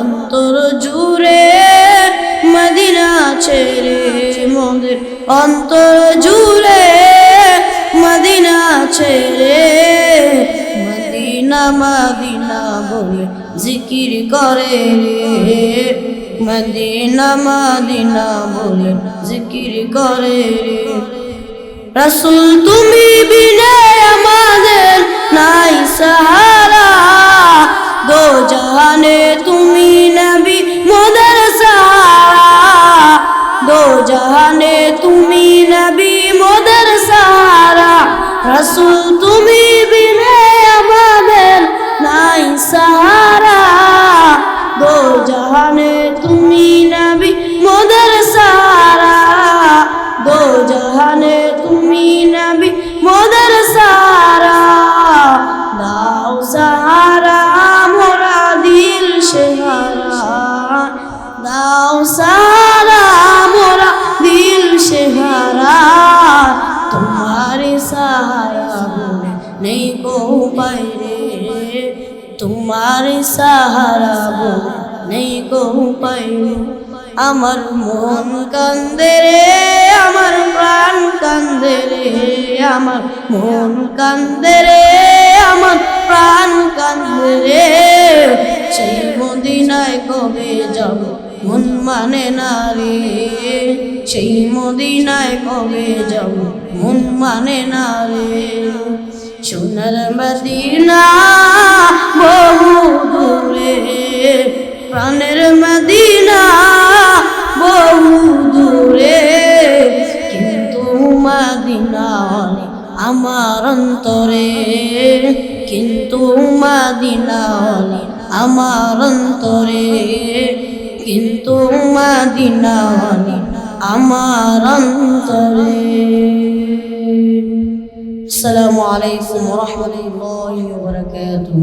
অন্তর জুড়ে মদিনা ছেড়ে মদের অন্তর জুড়ে মদিনা ছেড়ে মদিনা মদিনা বলে জিকির করে রে। মদিনা মদিনা বলে জিকির করে রে। রসুল তুমি বিনে মোদের সারা দাও সাহারা মোরা দিল সেহারা। দাও সাহারা মোরা দিল সেহারা। তোমারে সাহারা নেই কো পাইরে তোমারে সাহারা নেই কো পাইরে আমার মন কান্দে রে, আমার প্রাণ কান্দে রে। আমার মন কান্দে রে, আমার প্রাণ কান্দে রে। সেই মদিনায় কবে যাব, মন মানে না রে। সেই মদিনায় কবে যাব, মন মানে না রে। সোনার মদিনা বহু দূরে, প্রাণের মদিনা বহু মদিনা আমার অন্তরে। কিন্তু মদিনা আমার অন্তরে। কিন্তু মদিনা আমার অন্তরে। ওয়া রাহমাতুল্লাহি ওয়া বারাকাতুহু।